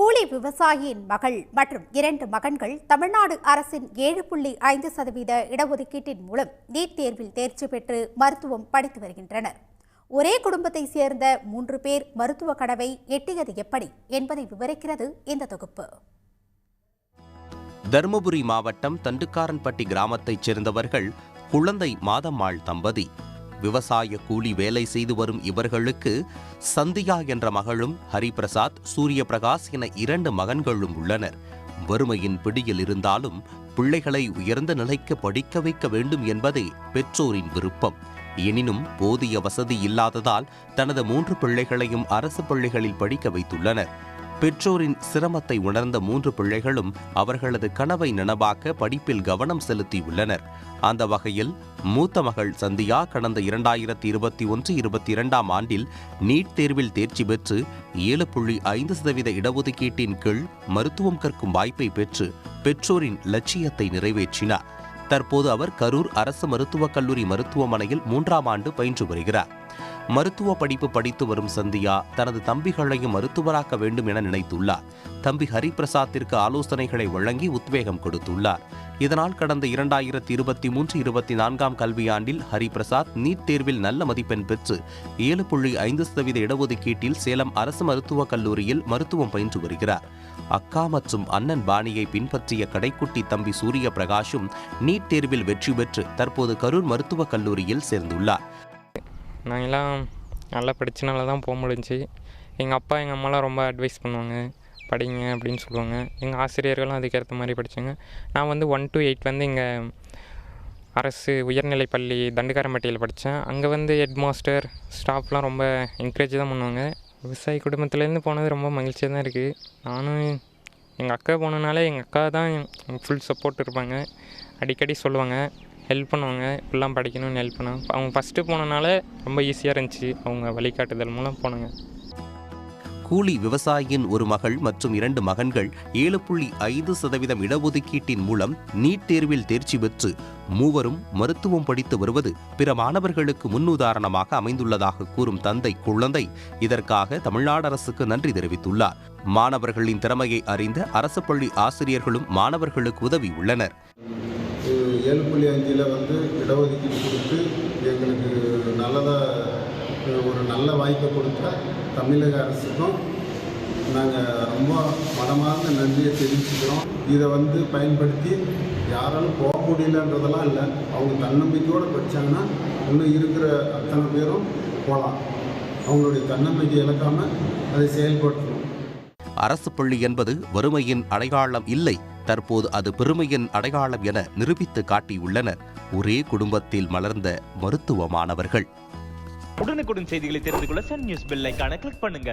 கூலி விவசாயியின் மகள் மற்றும் இரண்டு மகன்கள் தமிழ்நாடு அரசின் ஏழு புள்ளி ஐந்து சதவீத இடஒதுக்கீட்டின் மூலம் நீட் தேர்வில் தேர்ச்சி பெற்று மருத்துவம் படித்து வருகின்றனர். ஒரே குடும்பத்தைச் சேர்ந்த மூன்று பேர் மருத்துவ கனவை எட்டியது எப்படி என்பதை விவரிக்கிறது இந்த தொகுப்பு. தருமபுரி மாவட்டம் தண்டுக்காரன்பட்டி கிராமத்தைச் சேர்ந்தவர்கள் குழந்தை மாதம்மாள் தம்பதி விவசாய கூலி வேலை செய்து வரும் இவர்களுக்கு சந்தியா என்ற மகளும் ஹரிபிரசாத் சூரிய பிரகாஷ் என இரண்டு மகன்களும் உள்ளனர். வறுமையின் பிடியில் இருந்தாலும் பிள்ளைகளை உயர்ந்த நிலைக்கு படிக்க வைக்க வேண்டும் என்பதே பெற்றோரின் விருப்பம். எனினும் போதிய வசதி இல்லாததால் தனது மூன்று பிள்ளைகளையும் அரசு பள்ளிகளில் படிக்க வைத்துள்ளனர். பெற்றோரின் சிரமத்தை உணர்ந்த மூன்று பிள்ளைகளும் அவர்களது கனவை நனவாக்க படிப்பில் கவனம் செலுத்தியுள்ளனர். அந்த வகையில் மூத்த மகள் சந்தியா கடந்த இரண்டாயிரத்தி இருபத்தி ஒன்று இருபத்தி இரண்டாம் ஆண்டில் நீட் தேர்வில் தேர்ச்சி பெற்று ஏழு புள்ளி ஐந்து சதவீத இடஒதுக்கீட்டின் கீழ் மருத்துவம் கற்கும் வாய்ப்பை பெற்று பெற்றோரின் லட்சியத்தை நிறைவேற்றினார். தற்போது அவர் கரூர் அரசு மருத்துவக் கல்லூரி மருத்துவமனையில் மூன்றாம் ஆண்டு பயின்று வருகிறார். மருத்துவ படிப்பு படித்து வரும் சந்தியா தனது தம்பிகளையும் மருத்துவராக்க வேண்டும் என நினைத்துள்ளார். தம்பி ஹரிபிரசாத்திற்கு ஆலோசனைகளை வழங்கி உத்வேகம் கொடுத்துள்ளார். இதனால் கடந்த இரண்டாயிரத்தி இருபத்தி மூன்று இருபத்தி நான்காம் கல்வியாண்டில் ஹரிபிரசாத் நீட் தேர்வில் நல்ல மதிப்பெண் பெற்று ஏழு புள்ளி ஐந்து சதவீத இடஒதுக்கீட்டில் சேலம் அரசு மருத்துவக் கல்லூரியில் மருத்துவம் பயின்று வருகிறார். அக்கா மற்றும் அண்ணன் பாணியை பின்பற்றிய கடைக்குட்டி தம்பி சூரிய பிரகாஷும் நீட் தேர்வில் வெற்றி பெற்று தற்போது கரூர் மருத்துவக் கல்லூரியில் சேர்ந்துள்ளார். நாங்கள்லாம் நல்லா படித்தனால தான் போக முடிஞ்சு எங்கள் அப்பா எங்கள் அம்மாலாம் ரொம்ப அட்வைஸ் பண்ணுவாங்க. படிங்க அப்படின்னு சொல்லுவாங்க. எங்கள் ஆசிரியர்களும் அதுக்கேற்ற மாதிரி படித்தாங்க நான் வந்து ஒன் டு எயிட் வந்து இங்கே அரசு உயர்நிலைப் பள்ளி தண்டுக்காரம்பட்டியில் படித்தேன் அங்கே வந்து ஹெட் மாஸ்டர் ஸ்டாஃப்லாம் ரொம்ப என்கரேஜ் தான் பண்ணுவாங்க. விவசாய குடும்பத்துலேருந்து போனது ரொம்ப மகிழ்ச்சியாக தான் இருக்குது நானும் எங்கள் அக்கா போனனால எங்கள் அக்கா தான் ஃபுல் சப்போர்ட் இருப்பாங்க. அடிக்கடி சொல்லுவாங்க. ஹெல்ப் பண்ணுவாங்க. இப்படிலாம் படிக்கணும்னு ஹெல்ப் பண்ணாங்க. அவங்க ஃபஸ்ட்டு போனனால ரொம்ப ஈஸியாக இருந்துச்சு. அவங்க வழிகாட்டுதல் மூலம் போனாங்க. கூலி விவசாயியின் ஒரு மகள் மற்றும் இரண்டு மகன்கள் ஏழு புள்ளி ஐந்து சதவீதம் இடஒதுக்கீட்டின் மூலம் நீட் தேர்வில் தேர்ச்சி பெற்று மூவரும் மருத்துவம் படித்து வருவது பிற மாணவர்களுக்கு முன்னுதாரணமாக அமைந்துள்ளதாக கூறும் தந்தை குழந்தை இதற்காக தமிழ்நாடு அரசுக்கு நன்றி தெரிவித்துள்ளார். மாணவர்களின் திறமையை அறிந்த அரசு பள்ளி ஆசிரியர்களும் மாணவர்களுக்கு உதவி உள்ளனர். ஏழு புள்ளி அஞ்சில் வந்து இடஒதுக்கீடு கொடுத்து எங்களுக்கு நல்லதாக ஒரு நல்ல வாய்ப்பை கொடுத்த தமிழக அரசுக்கும் நாங்கள் ரொம்ப மனமார்ந்த நன்றியை தெரிவிச்சுக்கிறோம். இதை வந்து பயன்படுத்தி யாராலும் போக முடியலன்றதெல்லாம் இல்லை. அவங்க தன்னம்பிக்கையோடு படித்தாங்கன்னா இன்னும் இருக்கிற அத்தனை பேரும் போகலாம். அவங்களுடைய தன்னம்பிக்கை இழக்காமல் அதை செயல்படுத்தணும். அரசு பள்ளி என்பது வறுமையின் அடையாளம் இல்லை. தற்போது அது பெருமையின் அடையாளம் என நிரூபித்து காட்டியுள்ளனர். ஒரே குடும்பத்தில் மலர்ந்த மருத்துவ மாணவர்கள் உடனுக்குடன் செய்திகளை தெரிந்து கொள்ள சன் நியூஸ் பெல் கிளிக் பண்ணுங்க.